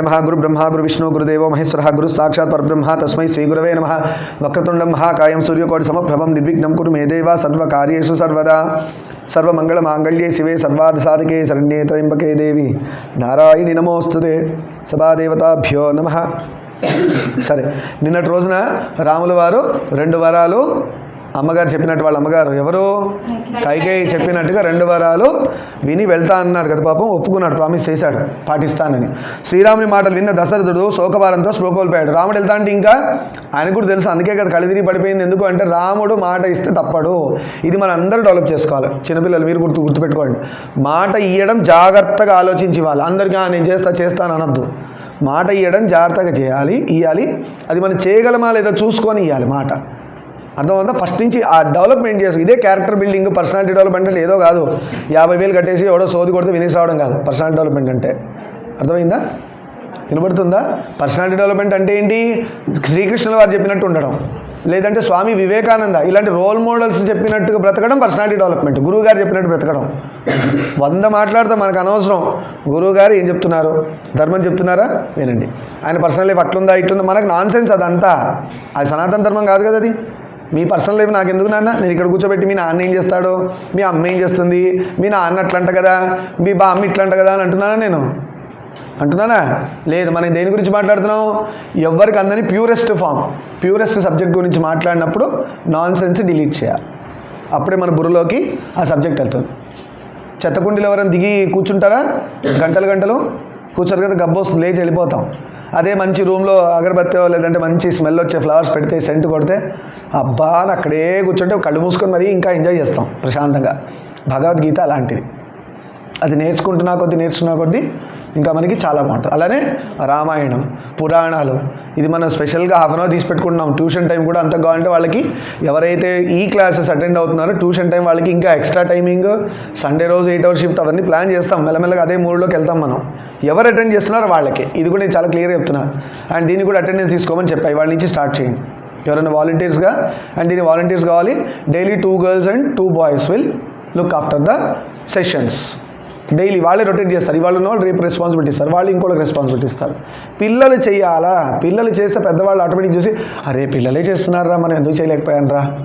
నమ గురు బ్రహ్మ గురు విష్ణు గురుదేవో మహేశ్వర గురు సాక్షాత్ పరబ్రహ్మ తస్మై శ్రీ గురవే నమ. వక్రతుండం మహాకాయం సూర్యకోటి సమప్రభం నిర్విఘ్నం కురు మే దేవ సర్వకార్యేషు సర్వదా. సర్వమంగళ మాంగళ్యే శివే సర్వార్థ సాధకే శరణ్యే త్రయంబకే దేవి. నారాయణి నమోస్తుతే సభాదేవతాభ్యో నమ. సరే నిన్నటి రోజున రాముల వారు రెండు వరాలు అమ్మగారు చెప్పినట్టు వాళ్ళ అమ్మగారు ఎవరు? కైకేయి చెప్పినట్టుగా రెండు వరాలు విని వెళ్తా అన్నాడు కదా పాపం ఒప్పుకున్నాడు ప్రామిస్ చేశాడు పాటిస్తానని. శ్రీరాముని మాటలు విన్న దశరథుడు శోకభారంతో స్పృహకోల్పోయాడు రాముడు వెళ్తా అంటే ఇంకా ఆయన కూడా తెలుసు అందుకే కదా కళిదిరి పడిపోయింది. ఎందుకు అంటే రాముడు మాట ఇస్తే తప్పడు. ఇది మన అందరూ డెవలప్ చేసుకోవాలి. చిన్నపిల్లలు మీరు గుర్తు గుర్తుపెట్టుకోండి. మాట ఇవ్వడం జాగ్రత్తగా ఆలోచించి ఇవ్వాలి. అందరికీ నేను చేస్తా చేస్తాను అనొద్దు. మాట ఇవ్వడం జాగ్రత్తగా చేయాలి ఇవ్వాలి అది మనం చేయగలమా లేదా చూసుకొని ఇవ్వాలి మాట. అర్థమవుతుందా? ఫస్ట్ నుంచి ఆ డెవలప్మెంట్ చేసి ఇదే క్యారెక్టర్ బిల్డింగ్ పర్సనాలిటీ డెవలప్మెంట్ అంటే ఏదో కాదు. యాభై వేలు కట్టేసి ఎవడో సోది కొడితే వినేసి రావడం కాదు. పర్సనాలిటీ డెవలప్మెంట్ అంటే. అర్థమైందా? వినబడుతుందా? పర్సనాలిటీ డెవలప్మెంట్ అంటే ఏంటి? శ్రీకృష్ణుల వారు చెప్పినట్టు ఉండడం. లేదంటే స్వామి వివేకానంద ఇలాంటి రోల్ మోడల్స్ చెప్పినట్టుగా బ్రతకడం పర్సనాలిటీ డెవలప్మెంట్ గురువుగారు చెప్పినట్టు బ్రతకడం. వంద మాట్లాడితే మనకు అనవసరం. గురువు గారు ఏం చెప్తున్నారు? ధర్మం చెప్తున్నారా? వినండి. ఆయన పర్సనల్ లైఫ్ అట్లుందా ఇట్లుందా? మనకు నాన్ సెన్స్ అదంతా. అది సనాతన ధర్మం కాదు కదా అది. మీ పర్సనల్ లైఫ్ నాకు ఎందుకు నాన్న? నేను ఇక్కడ కూర్చోబెట్టి మీ నాన్న ఏం చేస్తాడు? మీ అమ్మ ఏం చేస్తుంది? మీ నాన్న అట్లంట కదా? మీ బా అమ్మ ఇట్లంట కదా అని అంటున్నానా నేను? అంటున్నానా? లేదు మనం దేని గురించి మాట్లాడుతున్నాం ఎవరికి అందని ప్యూరెస్ట్ ఫామ్ ప్యూరెస్ట్ సబ్జెక్ట్ గురించి మాట్లాడినప్పుడు నాన్ సెన్స్ డిలీట్ చేయాలి. అప్పుడే మన బుర్రలోకి ఆ సబ్జెక్ట్ వెళ్తుంది. చెత్తకుండీలో ఎవరైనా దిగి కూర్చుంటారా? గంటలు గంటలు? కూర్చోరు కదా గబ్బు వస్తుంది లేచి వెళ్ళిపోతాం. అదే మంచి రూమ్లో అగరబత్తి లేదంటే మంచి స్మెల్ వచ్చే ఫ్లవర్స్ పెడితే సెంట్ కొడితే అబ్బా అని అక్కడే కూర్చుంటే కళ్ళు మూసుకొని మరీ ఇంకా ఎంజాయ్ చేస్తాం ప్రశాంతంగా. భగవద్గీత అలాంటిది. అది నేర్చుకుంటున్నా కొద్దీ నేర్చుకున్న కొద్దీ ఇంకా మనకి చాలా బాగుంటుంది. అలానే రామాయణం పురాణాలు ఇది మనం స్పెషల్గా హాఫ్ అన్ అవర్ తీసి పెట్టుకుంటున్నాం. ట్యూషన్ టైం కూడా అంత కావాలంటే వాళ్ళకి ఎవరైతే ఈ క్లాసెస్ అటెండ్ అవుతున్నారో ట్యూషన్ టైం వాళ్ళకి ఇంకా ఎక్స్ట్రా టైమింగ్ సండే రోజు ఎయిట్ అవర్ షిఫ్ట్ అవన్నీ ప్లాన్ చేస్తాం. మెల్లమెల్లగా అదే మూడులోకి వెళ్తాం మనం. ఎవరు అటెండ్ చేస్తున్నారో వాళ్ళకి. ఇది కూడా నేను చాలా క్లియర్గా చెప్తున్నా. అండ్ దీన్ని కూడా అటెండెన్స్ తీసుకోమని చెప్పాయి వాళ్ళ నుంచి స్టార్ట్ చేయండి. ఎవరైనా వాలంటీర్స్గా అండ్ దీని వాలంటీర్స్ కావాలి. Daily two girls and two boys will look after the sessions daily వాళ్ళే రొటేట్ చేస్తారు. ఇవాళ ఉన్న వాళ్ళు రేపు రెస్పాన్సిబిలిటీ ఇస్తారు. వాళ్ళు ఇంకోళ్ళకి రెస్పాన్సిబిలిటీ ఇస్తారు. పిల్లలు చేయాలా? పిల్లలు చేస్తే పెద్దవాళ్ళు ఆటోమేటిక్ చూసి అరే పిల్లలే చేస్తున్నారా మనం ఎందుకు చేయలేకపోయాను రా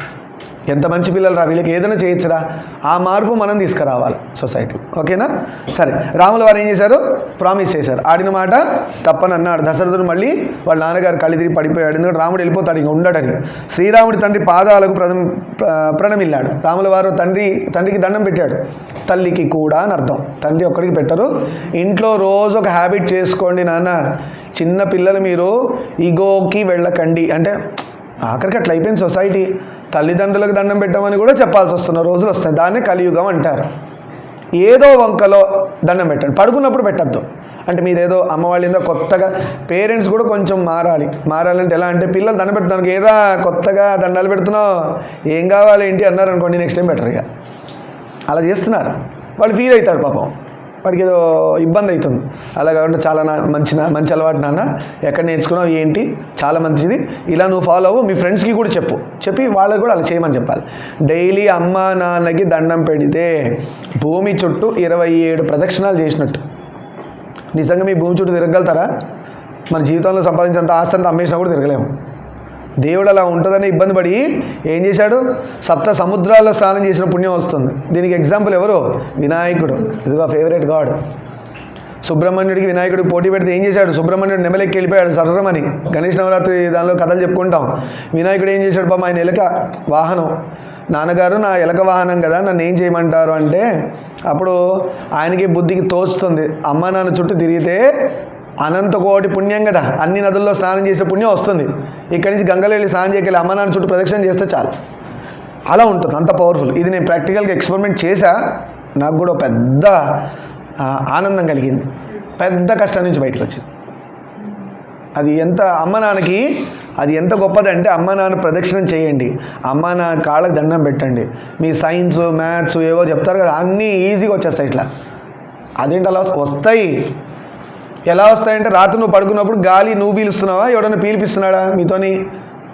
ఎంత మంచి పిల్లలు రా వీళ్ళకి ఏదైనా చేయొచ్చురా. ఆ మార్పు మనం తీసుకురావాలి సొసైటీ. ఓకేనా? సరే రాముల వారు ఏం చేశారు? ప్రామిస్ చేశారు. ఆడిన మాట తప్పని అన్నాడు. దశరథుడు మళ్ళీ వాళ్ళ నాన్నగారు కళ్ళు తిరిగి పడిపోయాడు. ఎందుకంటే రాముడు వెళ్ళిపోతాడు ఇంక ఉండడని. శ్రీరాముడి తండ్రి పాదాలకు ప్రథమ ప్రణమిల్లాడు. రాముల వారు తండ్రి తండ్రికి దండం పెట్టాడు. తల్లికి కూడా అని అర్థం. తండ్రి ఒక్కడికి పెట్టరు. ఇంట్లో రోజు ఒక హ్యాబిట్ చేసుకోండి నాన్న. చిన్న పిల్లలు మీరు ఈగోకి వెళ్ళకండి. అంటే ఆఖరికి అట్లా అయిపోయింది సొసైటీ. తల్లిదండ్రులకు దండం పెట్టమని కూడా చెప్పాల్సి వస్తున్న రోజులు వస్తాయి దాన్నే కలియుగం అంటారు. ఏదో వంకలో దండం పెట్టండి. పడుకున్నప్పుడు పెట్టద్దు. అంటే మీరేదో అమ్మవాళ్ళు ఏదో కొత్తగా పేరెంట్స్ కూడా కొంచెం మారాలి. మారాలంటే ఎలా అంటే పిల్లలు దండం పెడుతున్నాను ఏరా కొత్తగా దండాలు పెడుతున్నావు? ఏం కావాలి ఏంటి అన్నారు అనుకోండి నెక్స్ట్ టైం బెటర్ ఇక. అలా చేస్తున్నారు. వాడు ఫీల్ అవుతాడు పాపం. వాడికి ఏదో ఇబ్బంది అవుతుంది. అలా కాకుండా చాలా నా మంచి మంచి అలవాటు నాన్న. ఎక్కడ నేర్చుకున్నావు ఏంటి? చాలా మంచిది. ఇలా నువ్వు ఫాలో అవ్వు మీ ఫ్రెండ్స్కి కూడా చెప్పు. చెప్పి వాళ్ళకి కూడా అలా చేయమని చెప్పాలి. డైలీ అమ్మ నాన్నకి దండం పెడితే భూమి చుట్టూ ఇరవై ఏడు ప్రదక్షిణాలు చేసినట్టు. నిజంగా మీ భూమి చుట్టూ తిరగలుగుతారా మన జీవితంలో సంపాదించినంత ఆస్తి అంతా అమ్మేసినా కూడా తిరగలేము. దేవుడు అలా ఉంటుందని ఇబ్బంది పడి ఏం చేశాడు? సప్త సముద్రాల్లో స్నానం చేసిన పుణ్యం వస్తుంది. దీనికి ఎగ్జాంపుల్ ఎవరు? వినాయకుడు. ఇదిగో ఫేవరెట్ గాడ్ సుబ్రహ్మణ్యుడికి వినాయకుడికి పోటీ పెడితే ఏం చేశాడు? సుబ్రహ్మణ్యుడు నెమలెక్కి వెళ్ళిపోయాడు సర్రమని గణేష్ నవరాత్రి దానిలో కథలు చెప్పుకుంటాం. వినాయకుడు ఏం చేశాడు పాపం? ఆయన ఎలక వాహనం. నాన్నగారు నా ఎలక వాహనం కదా నన్ను ఏం చేయమంటారు? అంటే అప్పుడు ఆయనకి బుద్ధికి తోచుతుంది అమ్మ నాన్న చుట్టూ తిరిగితే అనంత కోటి పుణ్యం కదా. అన్ని నదుల్లో స్నానం చేసే పుణ్యం వస్తుంది. ఇక్కడి నుంచి గంగలో వెళ్ళి స్నానం చేయగలి అమ్మ నాన్న చుట్టూ ప్రదక్షిణ చేస్తే చాలు. అలా ఉంటుంది అంత పవర్ఫుల్ ఇది నేను ప్రాక్టికల్గా ఎక్స్పెరిమెంట్ చేశా. నాకు కూడా పెద్ద ఆనందం కలిగింది. పెద్ద కష్టం నుంచి బయటకు వచ్చింది. అది ఎంత అమ్మ నాన్నకి అది ఎంత గొప్పదంటే అమ్మ నాన్న ప్రదక్షిణం చేయండి. అమ్మ నాన్న కాళ్ళకి దండం పెట్టండి. మీ సైన్స్ మ్యాథ్స్ ఏవో చెప్తారు కదా అన్నీ ఈజీగా వచ్చేస్తాయి ఇట్లా. అదేంటి అలా వస్తాయి? ఎలా వస్తాయంటే రాత్రి నువ్వు పడుకున్నప్పుడు గాలి నువ్వు పీలుస్తున్నావా? ఎవడన్నా పీలిపిస్తున్నాడా? మీతోని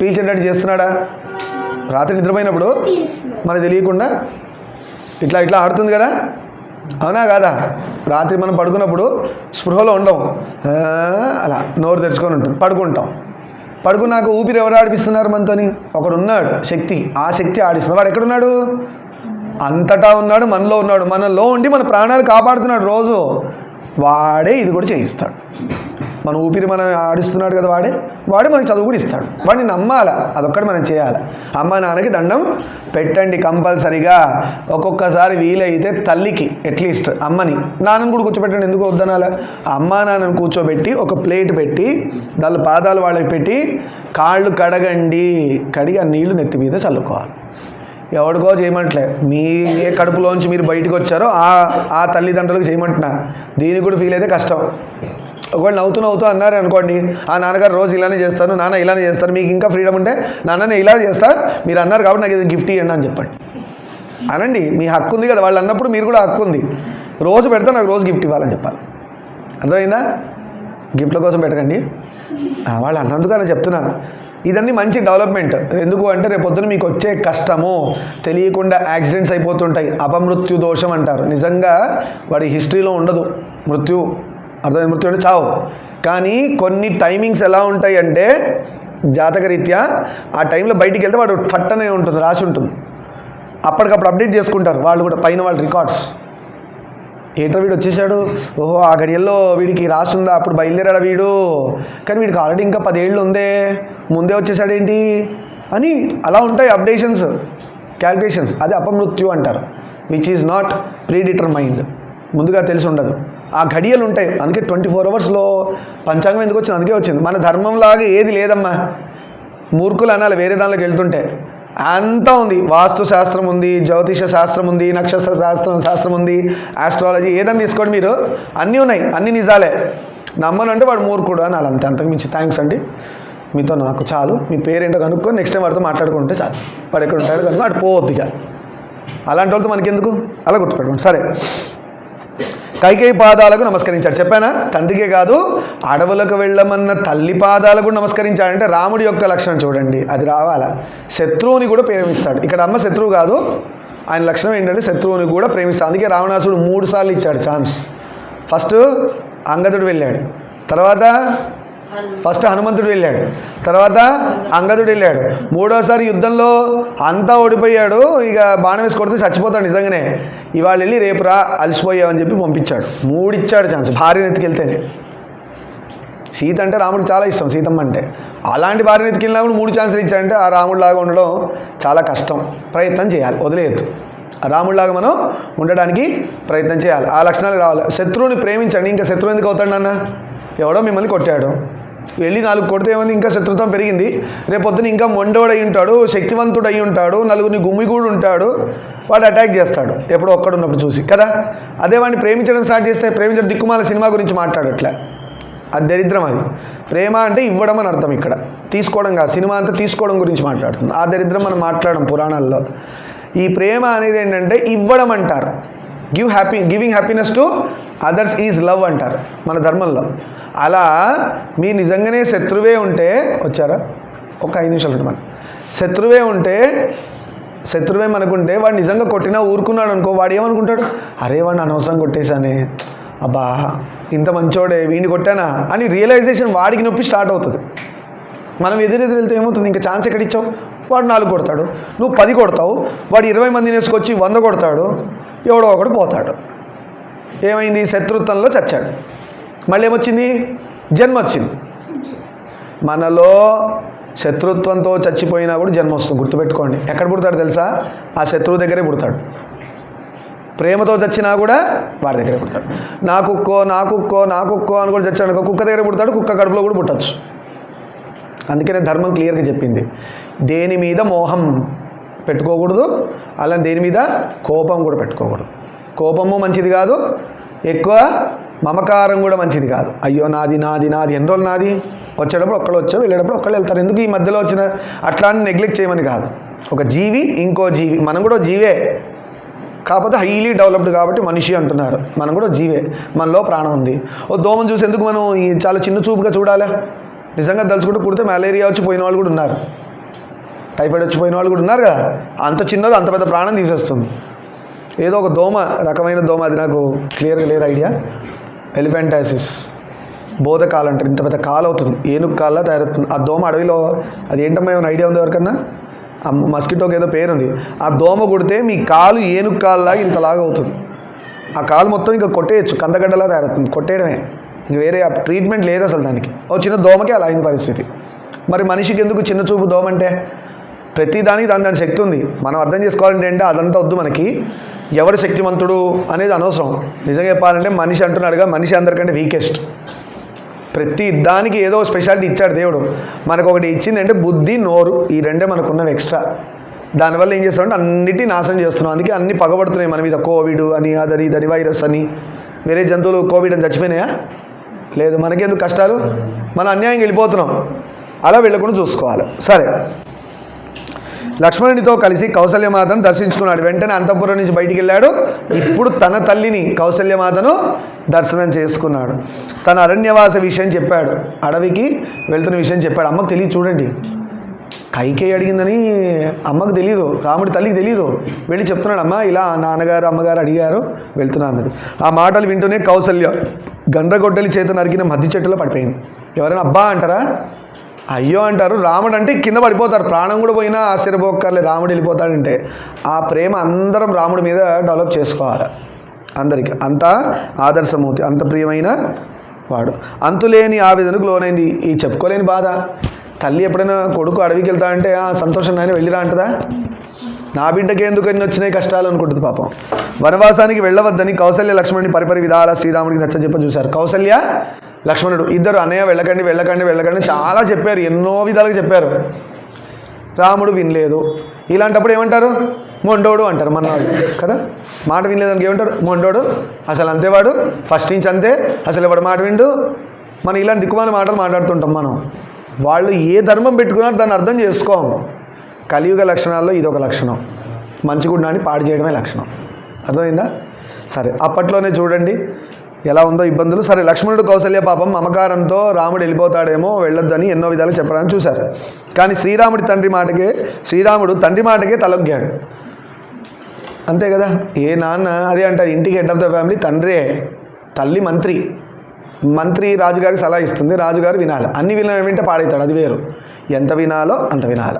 పీల్చేటట్టు చేస్తున్నాడా? రాత్రి నిద్రపోయినప్పుడు మనకు తెలియకుండా ఇట్లా ఇట్లా ఆడుతుంది కదా? అవునా కాదా? రాత్రి మనం పడుకున్నప్పుడు స్పృహలో ఉండం. ఆ, అలా నోరు తెరుచుకొని ఉంటాం పడుకుంటాం. పడుకున్నాక ఊపిరి ఎవరు ఆడిపిస్తున్నారు మనతోని? ఒకడు ఉన్నాడు శక్తి. ఆ శక్తి ఆడిస్తుంది వాడు ఎక్కడున్నాడు? అంతటా ఉన్నాడు మనలో ఉన్నాడు. మనలో ఉండి మన ప్రాణాలు కాపాడుతున్నాడు రోజు. వాడే ఇది కూడా చేయిస్తాడు. మన ఊపిరి మనం ఆడిస్తున్నాడు కదా వాడే వాడే మనకి చదువు కూడా ఇస్తాడు. వాడిని నమ్మాల? అదొక్కటి మనం చేయాలి? అమ్మ నాన్నకి దండం పెట్టండి కంపల్సరిగా. ఒక్కొక్కసారి వీలైతే తల్లికి అట్లీస్ట్ అమ్మని. నాన్నని కూడా కూర్చోబెట్టండి ఎందుకు వద్దనాల? అమ్మ నాన్నని కూర్చోబెట్టి ఒక ప్లేట్ పెట్టి దాని పాదాలు వాళ్ళకి పెట్టి కాళ్ళు కడగండి. కడిగి ఆ నీళ్ళు నెత్తి మీద చల్లుకోవాలి. ఎవడికో చేయమంటలే. మీ ఏ కడుపులోంచి మీరు బయటకు వచ్చారో ఆ ఆ తల్లిదండ్రులకు చేయమంటున్నా. దీనికి కూడా ఫీల్ అయితే కష్టం. ఒకవేళ నవ్వుతూ నవ్వుతూ అన్నారు అనుకోండి ఆ నాన్నగారు రోజు ఇలానే చేస్తాను నాన్న ఇలానే చేస్తారు మీకు ఇంకా ఫ్రీడమ్ ఉంటే నాన్న నేను ఇలా చేస్తా మీరు అన్నారు కాబట్టి నాకు ఇది గిఫ్ట్ ఇవ్వండి అని చెప్పండి. అనండి మీ హక్కు ఉంది కదా వాళ్ళు అన్నప్పుడు మీరు కూడా హక్కు ఉంది. రోజు పెడితే నాకు రోజు గిఫ్ట్ ఇవ్వాలని చెప్పాలి. అర్థమైందా? గిఫ్ట్ల కోసం పెట్టకండి. వాళ్ళు అన్నందుకు అని చెప్తున్నా. ఇదన్నీ మంచి డెవలప్మెంట్. ఎందుకు అంటే రేపు పొద్దున మీకు వచ్చే కష్టము తెలియకుండా యాక్సిడెంట్స్ అయిపోతుంటాయి అపమృత్యు దోషం అంటారు. నిజంగా వాడి హిస్టరీలో ఉండదు. మృత్యు అర్థమైంది? మృత్యు అంటే చావు. కానీ కొన్ని టైమింగ్స్ ఎలా ఉంటాయి అంటే జాతకరీత్యా ఆ టైంలో బయటికి వెళ్తే వాడు ఫట్టనే ఉంటుంది రాసి ఉంటుంది. అప్పటికప్పుడు అప్డేట్ చేసుకుంటారు. వాళ్ళు కూడా పైన వాళ్ళ రికార్డ్స్. ఏటర్ వీడు వచ్చేసాడు. ఓహో ఆ గడియల్లో వీడికి రాస్తుందా అప్పుడు బయలుదేరాడు వీడు? కానీ వీడికి ఆల్రెడీ ఇంకా పదేళ్ళు ఉందే. ముందే వచ్చేసాడేంటి? అని అలా ఉంటాయి అప్డేషన్స్ క్యాల్కులేషన్స్. అది అపమృత్యు అంటారు. Which is not pre determined ముందుగా తెలిసి ఉండదు. ఆ ఘడియలు ఉంటాయి. అందుకే ట్వంటీ ఫోర్ అవర్స్లో పంచాంగం ఎందుకు వచ్చింది? అందుకే వచ్చింది. మన ధర్మంలాగా ఏది లేదమ్మా. మూర్ఖులు అనాలి వేరే దానిలోకి వెళ్తుంటే. అంతా ఉంది. వాస్తు శాస్త్రం ఉంది జ్యోతిష శాస్త్రం ఉంది నక్షత్ర శాస్త్రం శాస్త్రం ఉంది ఆస్ట్రాలజీ ఏదని తీసుకోండి మీరు. అన్నీ ఉన్నాయి అన్నీ నిజాలే. నమ్మను అంటే వాడు మూర్ఖుడు అని అలా అంతే. అంతకు మించి థ్యాంక్స్ అండి. మీతో నాకు చాలు. మీ పేరేంటో కనుక్కొని నెక్స్ట్ టైం వాడితో మాట్లాడుకుంటే చాలు. వాడు ఎక్కడ ఉంటాడు కనుక వాడు పోవద్దు ఇక. అలాంటి వాళ్ళతో మనకెందుకు? అలా గుర్తుపెట్టుకోండి. సరే. కైకేయి పాదాలకు నమస్కరించాడు. చెప్పానా? తండ్రికే కాదు అడవులకు వెళ్ళమన్న తల్లి పాదాలకు కూడా నమస్కరించాడంటే రాముడి యొక్క లక్షణం చూడండి. అది రావాలా? శత్రువుని కూడా ప్రేమిస్తాడు. ఇక్కడ అమ్మ శత్రువు కాదు ఆయన లక్షణం ఏంటంటే శత్రువుని కూడా ప్రేమిస్తాడు. అందుకే రావణాసుడు మూడు సార్లు ఇచ్చాడు ఛాన్స్. ఫస్ట్ అంగదుడు వెళ్ళాడు. తర్వాత ఫస్ట్ హనుమంతుడు వెళ్ళాడు. తర్వాత అంగదుడు వెళ్ళాడు. మూడోసారి యుద్ధంలో అంతా ఓడిపోయాడు. ఇక బాణం వేసి కొడితే చచ్చిపోతాడు నిజంగానే. ఇవాళ వెళ్ళి రేపు రా అలసిపోయావని చెప్పి పంపించాడు. మూడిచ్చాడు ఛాన్స్ భార్యను ఎత్తుకెళ్తేనే సీత అంటే రాముడికి చాలా ఇష్టం సీతమ్మ అంటే. అలాంటి భార్యను ఎత్తుకెళ్ళినా కూడా మూడు ఛాన్సులు ఇచ్చాడంటే ఆ రాముడిలాగా ఉండడం చాలా కష్టం. ప్రయత్నం చేయాలి వదిలేదు రాముడిలాగా మనం ఉండడానికి ప్రయత్నం చేయాలి. ఆ లక్షణాలు రావాలి. శత్రువుని ప్రేమించండి. ఇంకా శత్రువు ఎందుకు అవుతాడు నాన్న? ఎవడో మిమ్మల్ని కొట్టాడు. వెళ్ళి నాలుగు కొడితే ఏమైంది? ఇంకా శత్రుత్వం పెరిగింది. రేపు పొద్దున ఇంకా మొండోడు ఉంటాడు శక్తివంతుడు అయి ఉంటాడు నలుగురిని గుమ్మిగూడు ఉంటాడు వాడు అటాక్ చేస్తాడు. ఎప్పుడో ఒక్కడున్నప్పుడు చూసి. కదా? అదే వాడిని ప్రేమించడం స్టార్ట్ చేస్తే ప్రేమించడం దిక్కుమాల సినిమా గురించి మాట్లాడట్లే. అది దరిద్రం అది. ప్రేమ అంటే ఇవ్వడం అని అర్థం ఇక్కడ. తీసుకోవడం కాదు. సినిమా అంతా తీసుకోవడం గురించి మాట్లాడుతుంది. ఆ దరిద్రం మనం మాట్లాడడం పురాణాల్లో. ఈ ప్రేమ అనేది ఏంటంటే ఇవ్వడం అంటారు. Give happy giving happiness to others is love అంటారు మన ధర్మంలో. అలా మీ నిజంగానే శత్రువే ఉంటే వచ్చారా? ఒక ఐదు నిమిషాలు మనం శత్రువే ఉంటే శత్రువే మనకుంటే వాడు నిజంగా కొట్టినా ఊరుకున్నాడు అనుకో వాడు ఏమనుకుంటాడు? అరే వాడిని అనవసరం కొట్టేశానే. అబ్బా ఇంత మంచోడే వీడిని కొట్టానా? అని రియలైజేషన్ వాడికి నొప్పి స్టార్ట్ అవుతుంది. మనం ఎదురెదురు వెళ్తే ఏమవుతుంది? ఇంకా ఛాన్స్ ఎక్కడిచ్చావు వాడు నాలుగు కొడతాడు. నువ్వు పది కొడతావు. వాడు ఇరవై మందిని వేసుకొచ్చి వంద కొడతాడు. ఎవడో ఒకడు పోతాడు. ఏమైంది? శత్రుత్వంలో చచ్చాడు. మళ్ళీ ఏమొచ్చింది జన్మ వచ్చింది మనలో శత్రుత్వంతో చచ్చిపోయినా కూడా జన్మ వస్తుంది గుర్తుపెట్టుకోండి. ఎక్కడ పుడతాడు తెలుసా? ఆ శత్రువు దగ్గరే పుడతాడు. ప్రేమతో చచ్చినా కూడా వాడి దగ్గరే పుడతాడు. నా కుక్కో నా కుక్కో నా కుక్కో అని కూడా చచ్చాడు కుక్క దగ్గర పుడతాడు కుక్క కడుపులో కూడా పుట్టచ్చు. అందుకనే ధర్మం క్లియర్గా చెప్పింది. దేని మీద మోహం పెట్టుకోకూడదు అలా దేని మీద కోపం కూడా పెట్టుకోకూడదు. కోపము మంచిది కాదు ఎక్కువ మమకారం కూడా మంచిది కాదు. అయ్యో నాది నాది నాది ఎన్ని రోజులు నాది? వచ్చేటప్పుడు ఒక్కళ్ళు వచ్చావు వెళ్ళేటప్పుడు ఒక్కళ్ళు వెళ్తారు. ఎందుకు ఈ మధ్యలో వచ్చిన అట్లా అని నెగ్లెక్ట్ చేయమని కాదు. ఒక జీవి ఇంకో జీవి మనం కూడా జీవే. కాకపోతే హైలీ డెవలప్డ్ కాబట్టి మనిషి అంటున్నారు. మనం కూడా జీవే. మనలో ప్రాణం ఉంది. ఓ దోమను చూసి ఎందుకు మనం చాలా చిన్న చూపుగా చూడాలి? నిజంగా తలుచుకుంటూ కుడితే మలేరియా వచ్చి పోయిన వాళ్ళు కూడా ఉన్నారు. టైఫాయిడ్ వచ్చి పోయిన వాళ్ళు కూడా ఉన్నారు కదా. అంత చిన్నది అంత పెద్ద ప్రాణం తీసేస్తుంది. ఏదో ఒక దోమ రకమైన దోమ అది నాకు క్లియర్గా లేదు ఐడియా ఎలిఫెంటాసిస్ బోధకాలు అంటారు. ఇంత పెద్ద కాలు అవుతుంది. ఏనుగు కాళ్ళ తయారవుతుంది. ఆ దోమ అడవిలో అది ఏంటమ్మా ఏమైనా ఐడియా ఉంది ఎవరికన్నా? ఆ మస్కిటోకి ఏదో పేరు ఉంది. ఆ దోమ కుడితే మీ కాలు ఏనుగు కాళ్ళలాగా ఇంతలాగా అవుతుంది. ఆ కాలు మొత్తం ఇంకా కొట్టేయచ్చు. కందగడ్డలా తయారవుతుంది. కొట్టేయడమే. వేరే ఆ ట్రీట్మెంట్ లేదు అసలు దానికి. ఓ చిన్న దోమకి అలా అయిన పరిస్థితి. మరి మనిషికి ఎందుకు చిన్న చూపు దోమ అంటే ప్రతి దానికి దాని దాని శక్తి ఉంది. మనం అర్థం చేసుకోవాలంటే అంటే అదంతా వద్దు మనకి. ఎవడు శక్తిమంతుడు అనేది అనవసరం. నిజంగా చెప్పాలంటే మనిషి అంటున్నాడుగా మనిషి అందరికంటే వీకెస్ట్ ప్రతి దానికి ఏదో స్పెషాలిటీ ఇచ్చాడు దేవుడు. మనకు ఒకటి ఇచ్చిందంటే బుద్ధి నోరు ఈ రెండే మనకున్నవి ఎక్స్ట్రా దానివల్ల ఏం చేస్తామంటే అన్నిటి నాశనం చేస్తున్నాం అందుకే అన్ని పగబడుతున్నాయి మన మీద. కోవిడ్ అని అదని ఇదని వైరస్ అని. వేరే జంతువులు కోవిడ్ అని చచ్చిపోయినాయా? లేదు మనకెందుకు కష్టాలు? మనం అన్యాయం వెళ్ళిపోతున్నాం. అలా వెళ్ళకుండా చూసుకోవాలి. సరే. లక్ష్మణునితో కలిసి కౌసల్యమాతను దర్శించుకున్నాడు. వెంటనే అంతఃపురం నుంచి బయటికి వెళ్ళాడు. ఇప్పుడు తన తల్లిని కౌసల్యమాతను దర్శనం చేసుకున్నాడు. తన అరణ్యవాస విషయం చెప్పాడు. అడవికి వెళ్తున్న విషయం చెప్పాడు. అమ్మకు తెలియదు చూడండి. కైకే అడిగిందని అమ్మకు తెలియదు రాముడి తల్లికి తెలియదు వెళ్ళి చెప్తున్నాడు అమ్మ ఇలా నాన్నగారు అమ్మగారు అడిగారు వెళ్తున్నా అన్నది. ఆ మాటలు వింటూనే కౌసల్య గండ్రగొడ్డలి చేత నరికిన మధ్య చెట్టులో పడిపోయింది. ఎవరైనా అబ్బా అంటారా? అయ్యో అంటారు. రాముడు అంటే కింద పడిపోతారు. ప్రాణం కూడా పోయినా ఆశ్చర్యపోక్కర్లే రాముడు వెళ్ళిపోతాడంటే. ఆ ప్రేమ అందరం రాముడి మీద డెవలప్ చేసుకోవాలి. అందరికి. అంత ఆదర్శమవుతుంది అంత ప్రియమైన వాడు. అంతులేని ఆవేదనకు లోనైంది. ఈ చెప్పుకోలేని బాధ. తల్లి ఎప్పుడైనా కొడుకు అడవికి వెళ్తా అంటే "ఆ, సంతోషం నాయన వెళ్ళిరా అంటదా? నా బిడ్డకి ఎందుకు ఎన్ని వచ్చినాయి కష్టాలు అనుకుంటుంది పాపం. వనవాసానికి వెళ్ళవద్దని కౌశల్య లక్ష్మణుని పరిపరి విధాల శ్రీరాముడికి నచ్చ చెప్ప చూశారు. కౌశల్య లక్ష్మణుడు ఇద్దరు అన్నయ్య వెళ్ళకండి వెళ్ళకండి వెళ్ళకండి చాలా చెప్పారు. ఎన్నో విధాలుగా చెప్పారు. రాముడు వినలేదు. ఇలాంటప్పుడు ఏమంటారు? మొండోడు అంటారు మనవాడు. కదా? మాట వినలేదానికి ఏమంటారు? మొండోడు అసలు అంతేవాడు ఫస్ట్ నుంచి అంతే అసలు ఎవడు మాట విండు? మనం ఇలాంటి దిక్కుమాల మాటలు మాట్లాడుతుంటాం మనం. వాళ్ళు ఏ ధర్మం పెట్టుకున్నారో దాన్ని అర్థం చేసుకోం. కలియుగ లక్షణాల్లో ఇదొక లక్షణం. మంచి గుడ్డాన్ని పాడు చేయడమే లక్షణం. అర్థమైందా? సరే అప్పట్లోనే చూడండి. ఎలా ఉందో ఇబ్బందులు. సరే లక్ష్మణుడు కౌసల్య పాపం మమకారంతో రాముడు వెళ్ళిపోతాడేమో వెళ్ళొద్దని ఎన్నో విధాలు చెప్పడానికి చూశారు. కానీ శ్రీరాముడి తండ్రి మాటకే శ్రీరాముడు తండ్రి మాటకే తలొగ్గాడు. అంతే కదా? ఏ నాన్న? అదే అంటారు ఇంటికి హెడ్ ఆఫ్ ద ఫ్యామిలీ తండ్రే తల్లి మంత్రి. మంత్రి రాజుగారికి సలహా ఇస్తుంది రాజుగారు వినాలి. అన్ని విన వింటే పాడైతాడు అది వేరు. ఎంత వినాలో అంత వినాలి.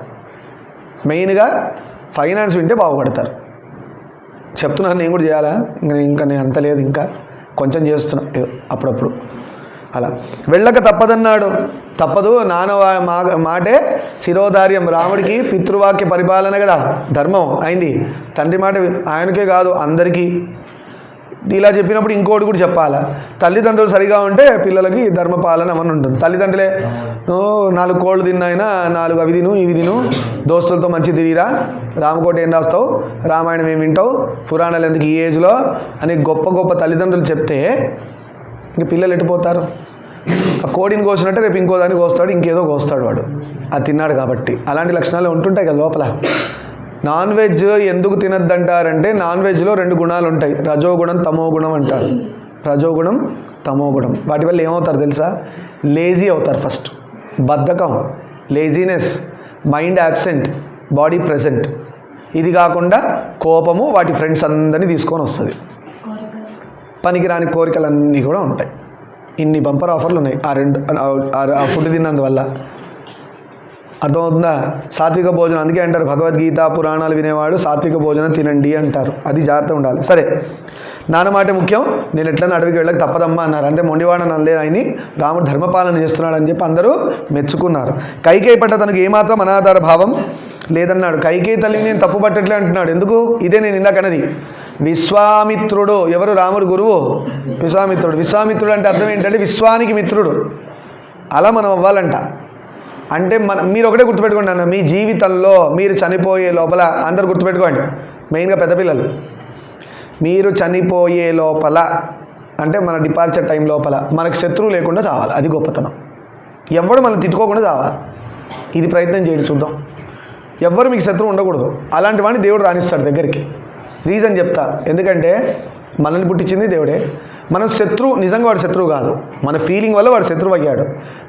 మెయిన్గా ఫైనాన్స్ వింటే బాగుపడతారు. చెప్తున్నాను నేను కూడా చేయాలా? ఇంకా ఇంకా నేను అంత లేదు ఇంకా. కొంచెం చేస్తున్నా అప్పుడప్పుడు. అలా. వెళ్ళక తప్పదన్నాడు. తప్పదు నాన్న వా- మా మాటే శిరోధార్యం. రాముడికి పితృవాక్య పరిపాలన కదా ధర్మం అయింది. తండ్రి మాట ఆయనకే కాదు అందరికీ. ఇలా చెప్పినప్పుడు ఇంకోటి కూడా చెప్పాలా? తల్లిదండ్రులు సరిగా ఉంటే పిల్లలకి ధర్మపాలన అని ఉంటుంది. తల్లిదండ్రులే నాలుగు కోళ్ళు తిన్నాయినా నాలుగు అవి తిను ఇవి తిను దోస్తులతో మంచి తిరిగిరా రామకోట ఏం రాస్తావు రామాయణం ఏం వింటావు పురాణాలు ఎందుకు ఈ ఏజ్లో? అని గొప్ప గొప్ప తల్లిదండ్రులు చెప్తే ఇంక పిల్లలు ఎట్టిపోతారు ఆ కోడిని కోసినట్టే రేపు ఇంకో దాన్ని కోస్తాడు ఇంకేదో కోస్తాడు వాడు. అది తిన్నాడు కాబట్టి. అలాంటి లక్షణాలు ఉంటుంటాయి కదా లోపల. నాన్ వెజ్ ఎందుకు తినద్దంటారంటే నాన్ వెజ్లో రెండు గుణాలు ఉంటాయి రజోగుణం తమో గుణం అంటారు. రజోగుణం తమో గుణం వాటి వల్ల ఏమవుతారు తెలుసా? లేజీ అవుతారు ఫస్ట్. బద్ధకం laziness mind absent body present. ఇది కాకుండా కోపము వాటి ఫ్రెండ్స్ అందరినీ తీసుకొని వస్తుంది. పనికిరాని కోరికలన్నీ కూడా ఉంటాయి. ఇన్ని బంపర్ ఆఫర్లు ఉన్నాయి. ఆ రెండు ఆ- ఆ ఫుడ్ తిన్నందువల్ల. అర్థమవుతుందా? సాత్విక భోజనం అందుకే అంటారు భగవద్గీత పురాణాలు వినేవాడు సాత్విక భోజనం తినండి అంటారు. అది జాగ్రత్త ఉండాలి. సరే నాన్న మాట ముఖ్యం. నేను ఎట్లా అడవికి వెళ్ళక తప్పదమ్మా అన్నారు. అంటే మొండివాడ నల్లే ఆయన రాముడు ధర్మపాలన చేస్తున్నాడు అని చెప్పి అందరూ మెచ్చుకున్నారు. కైకేయి పట్ల తనకు ఏమాత్రం అనాధార భావం లేదన్నాడు. కైకేయి తల్లిని నేను తప్పు పట్టట్లే అంటున్నాడు. ఎందుకు? ఇదే నేను ఇందాకన్నది విశ్వామిత్రుడు ఎవరు? రాముడు గురువు? విశ్వామిత్రుడు. విశ్వామిత్రుడు అంటే అర్థం ఏంటంటే విశ్వానికి మిత్రుడు. అలా మనం అవ్వాలంట. అంటే మన మీరు ఒకటే గుర్తుపెట్టుకోండి అన్న మీ జీవితంలో మీరు చనిపోయే లోపల అందరు గుర్తుపెట్టుకోండి. మెయిన్గా పెద్దపిల్లలు మీరు చనిపోయే లోపల అంటే మన డిపార్చర్ టైం లోపల మనకు శత్రువు లేకుండా చావాలి. అది గొప్పతనం. ఎవడు మనం తిట్టుకోకుండా చావాలి. ఇది ప్రయత్నం చేయడం చూద్దాం. ఎవ్వరు మీకు శత్రువు ఉండకూడదు. అలాంటి వాడిని దేవుడు రాణిస్తాడు దగ్గరికి. రీజన్ చెప్తా. ఎందుకంటే మనల్ని పుట్టించింది దేవుడే. మన శత్రువు నిజంగా వాడు శత్రువు కాదు. మన ఫీలింగ్ వల్ల వాడు శత్రువు అయ్యాడు.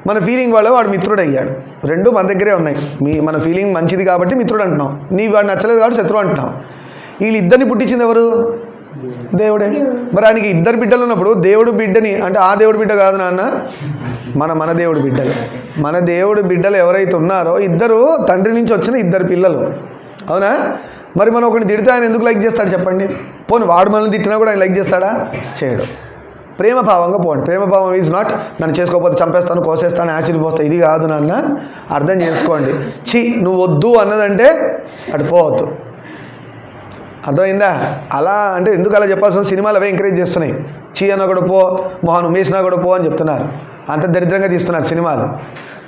మన ఫీలింగ్ వల్ల వాడు మిత్రుడు అయ్యాడు రెండు మన దగ్గరే ఉన్నాయి. మీ మన ఫీలింగ్ మంచిది కాబట్టి మిత్రుడు అంటున్నాం. నీ వాడు నచ్చలేదు కాబట్టి శత్రువు అంటున్నాం. వీళ్ళిద్దరిని పుట్టించింది ఎవరు? దేవుడే. మరి ఆయనకి ఇద్దరు బిడ్డలు ఉన్నప్పుడు దేవుడు బిడ్డని అంటే ఆ దేవుడు బిడ్డ కాదు నాన్న మన మన దేవుడు బిడ్డలు. మన దేవుడు బిడ్డలు ఎవరైతే ఉన్నారో ఇద్దరు తండ్రి నుంచి వచ్చిన ఇద్దరు పిల్లలు. అవునా? మరి మనం ఒకటి తిడితే ఆయన ఎందుకు లైక్ చేస్తాడు చెప్పండి? పోను వాడు మనల్ని తిట్టినా కూడా ఆయన లైక్ చేస్తాడా? చేయడు. ప్రేమభావంగా పోండి. ప్రేమభావం ఈజ్ నాట్ నన్ను చేసుకోకపోతే చంపేస్తాను కోసేస్తాను యాసిడ్ పోస్తాను ఇది కాదు నాన్న. అర్థం చేసుకోండి. చి నువ్వు వద్దు అన్నదంటే అటు పోవద్దు. అర్థమైందా? అలా అంటే ఎందుకు అలా చెప్పాల్సిన సినిమాలు అవే ఎంకరేజ్ చేస్తున్నాయి. చీ అన్న కూడా పో మోహన్ ఉమేష్ కూడా పో అని చెప్తున్నారు. అంత దరిద్రంగా తీస్తున్నారు సినిమాలు.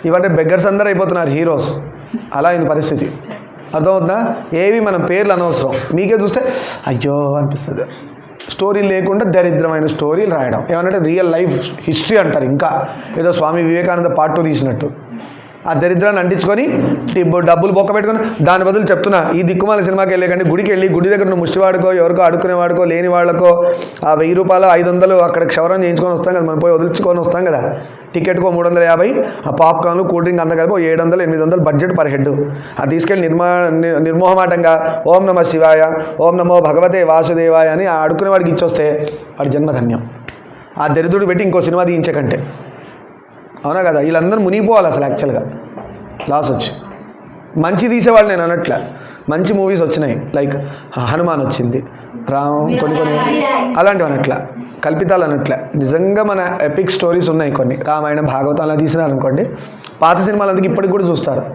ఇవంటే బెగ్గర్స్ అందరూ అయిపోతున్నారు హీరోస్. అలా అయింది పరిస్థితి. అర్థమవుతుందా? ఏవి మనం పేర్లు అనవసరం. మీకే చూస్తే అయ్యో అనిపిస్తుంది. స్టోరీ లేకుండా దరిద్రమైన స్టోరీలు రాయడం. ఏమనంటే రియల్ లైఫ్ హిస్టరీ అంటారు ఇంకా. ఏదో స్వామి వివేకానంద పార్ట్ టూ తీసినట్టు. ఆ దరిద్రాన్ని అంటించుకొని డబ్బులు బొక్క పెట్టుకొని దాని బదులు చెప్తున్నా ఈ దిక్కుమాల సినిమాకి వెళ్ళే కానీ గుడికి వెళ్ళి గుడి దగ్గర ఉన్న ముష్టివాడుకో ఎవరికో అడుక్కునేవాడుకో లేని వాళ్ళకో ఆ వెయ్యి రూపాయలు ఐదు వందలు అక్కడ క్షవరం చేయించుకొని వస్తాం కదా మనం పోయి వదిలించుకొని వస్తాం కదా. టికెట్కో మూడు వందల యాభై ఆ పాప్కార్న్లు కూల్ డ్రింక్ అంతా కలిపి ఏడు వందలు ఎనిమిది వందలు బడ్జెట్ పర్ హెడ్ అది తీసుకెళ్ళి నిర్మా నిర్మోహమాటంగా ఓం నమ శివాయ ఓం నమో భగవతే వాసుదేవాయ అని ఆ అడుక్కునే వాడికి ఇచ్చొస్తే వాడి జన్మధన్యం. ఆ దరిద్రుడు పెట్టి ఇంకో సినిమా తీయించకంటే అవునా కదా? వీళ్ళందరూ మునిగిపోవాలి అసలు యాక్చువల్గా లాస్ వచ్చి. మంచి తీసేవాళ్ళు నేను అన్నట్ల మంచి మూవీస్ వచ్చినాయి. లైక్ హనుమాన్ వచ్చింది. రామ్ కొన్ని కొన్ని అలాంటివి అన్నట్ల కల్పితాలు అన్నట్ల నిజంగా మన ఎపిక్ స్టోరీస్ ఉన్నాయి కొన్ని. రామాయణం భాగవతం అలా తీసినారు అనుకోండి పాత సినిమాలు అందుకు ఇప్పటికి కూడా చూస్తారు.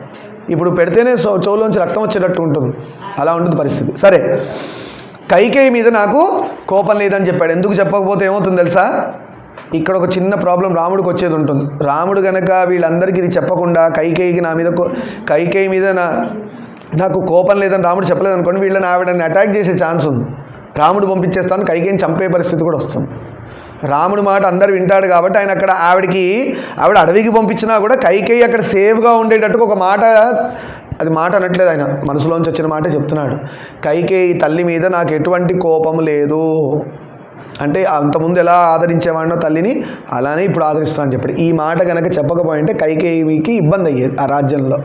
ఇప్పుడు పెడితేనే సో చెవులోంచి రక్తం వచ్చేటట్టు ఉంటుంది. అలా ఉంటుంది పరిస్థితి. సరే. కైకేయి మీద నాకు కోపం లేదని చెప్పాడు. ఎందుకు చెప్పకపోతే ఏమవుతుంది తెలుసా? ఇక్కడ ఒక చిన్న ప్రాబ్లం రాముడికి వచ్చేది ఉంటుంది. రాముడు గనక వీళ్ళందరికీ ఇది చెప్పకుండా కైకేయికి నా మీద కో- కైకేయి మీద నా నాకు కోపం లేదని రాముడు చెప్పలేదు అనుకోండి వీళ్ళని ఆవిడని అటాక్ చేసే ఛాన్స్ ఉంది. రాముడు పంపించేస్తాను కైకేయిని చంపే పరిస్థితి కూడా వస్తుంది. రాముడు మాట అందరు వింటాడు కాబట్టి ఆయన అక్కడ ఆవిడకి ఆవిడ అడవికి పంపించినా కూడా కైకేయి అక్కడ సేఫ్గా ఉండేటట్టుగా ఒక మాట అది మాట అనట్లేదు ఆయన. మనసులోంచి వచ్చిన మాట చెప్తున్నాడు. కైకేయి తల్లి మీద నాకు ఎటువంటి కోపం లేదు. అంటే అంతకుముందు ఎలా ఆదరించేవాడినో తల్లిని అలానే ఇప్పుడు ఆదరిస్తానని చెప్పాడు. ఈ మాట కనుక చెప్పకపోయింటే కైకేయికి ఇబ్బంది అయ్యేది ఆ రాజ్యంలో.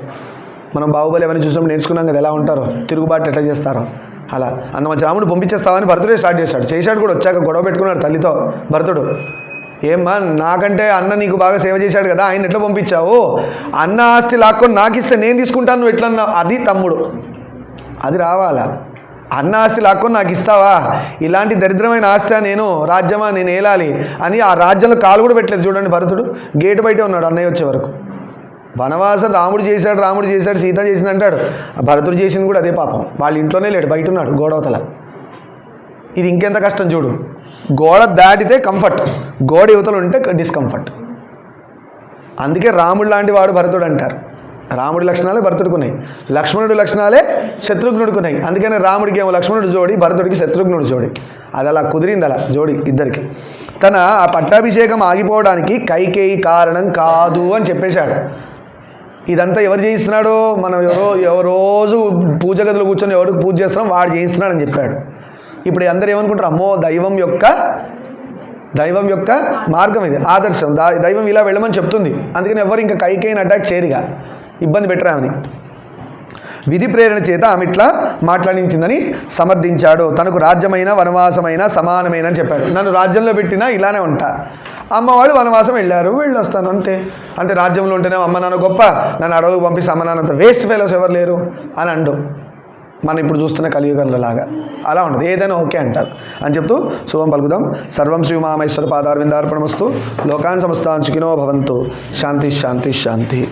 మనం బాహుబలి ఎవరిని చూసినప్పుడు నేర్చుకున్నాం కదా ఎలా ఉంటారో తిరుగుబాటు ఎట్లా చేస్తారో. అలా. అంత మంచి రాముడు పంపించేస్తామని భరతుడే స్టార్ట్ చేశాడు. చేశాడు కూడా వచ్చాక గొడవ పెట్టుకున్నాడు తల్లితో భరతుడు. ఏమ్మా నాకంటే అన్న నీకు బాగా సేవ చేశాడు కదా ఆయన ఎట్లా పంపించావు? అన్న ఆస్తి లాక్కొని నాకు ఇస్తే నేను తీసుకుంటాను నువ్వు ఎట్లా అది తమ్ముడు. అది రావాలా? అన్న ఆస్తి లాక్కొని నాకు ఇస్తావా? ఇలాంటి దరిద్రమైన ఆస్తి నేను రాజ్యమా నేను ఏలాలి? అని ఆ రాజ్యంలో కాలు కూడా పెట్టలేదు చూడండి భరతుడు. గేటు బయటే ఉన్నాడు అన్నయ్య వచ్చే వరకు. వనవాసం రాముడు చేశాడు రాముడు చేశాడు సీత చేసింది అంటాడు. భరతుడు చేసింది కూడా అదే పాపం. వాళ్ళ ఇంట్లోనే లేడు బయట ఉన్నాడు గోడవతల ఇది ఇంకెంత కష్టం చూడు. గోడ దాటితే కంఫర్ట్ గోడ యువతలు ఉంటే డిస్కంఫర్ట్ అందుకే రాముడు లాంటి వాడు భరతుడు అంటారు. రాముడి లక్షణాలే భరతుడికున్నాయి లక్ష్మణుడి లక్షణాలే శత్రుఘ్నుడికి ఉన్నాయి. అందుకని రాముడికి ఏమో లక్ష్మణుడు జోడి భరతుడికి శత్రుఘ్నుడు జోడి. అది అలా కుదిరింది అలా జోడి ఇద్దరికి. తన ఆ పట్టాభిషేకం ఆగిపోవడానికి కైకేయి కారణం కాదు అని చెప్పేశాడు. ఇదంతా ఎవరు చేయిస్తున్నాడు? మనం ఎవరో ఎవరో రోజు పూజ గదిలో కూర్చొని ఎవరికి పూజ చేస్తున్నాం వాడు చేయిస్తున్నాడని చెప్పాడు. ఇప్పుడు అందరు ఏమనుకుంటారు? అమ్మో దైవం యొక్క దైవం యొక్క మార్గం ఇది ఆదర్శం. దా- దైవం ఇలా వెళ్ళమని చెప్తుంది. అందుకని ఎవరు ఇంకా కైకేయిని అటాక్ చేయరుగా. ఇబ్బంది పెట్టరామని విధి ప్రేరణ చేత ఆమె ఇట్లా మాట్లాడించిందని సమర్థించాడు. తనకు రాజ్యమైన వనవాసమైన సమానమైన అని చెప్పాడు. నన్ను రాజ్యంలో పెట్టినా ఇలానే ఉంటా. అమ్మవాళ్ళు వనవాసం వెళ్ళారు. వెళ్ళొస్తాను అంతే. అంటే రాజ్యంలో ఉంటేనే అమ్మ నాన్న గొప్ప. నన్ను అడవులకు పంపిస్తే అమ్మ నాన్నంత వేస్ట్ ఫెలోస్ ఎవరు లేరు అని అండు. మనం ఇప్పుడు చూస్తున్న కలియుగంలో లాగా అలా ఉండదు. ఏదైనా ఓకే అంటారు. అని చెప్తూ శుభం పలుకుదాం. సర్వం శ్రీ మామేశ్వర పాదారవిందార్పణమస్తు. లోకాన్ సమస్తాన్ సుఖినో భవంతు. శాంతి శాంతి శాంతి.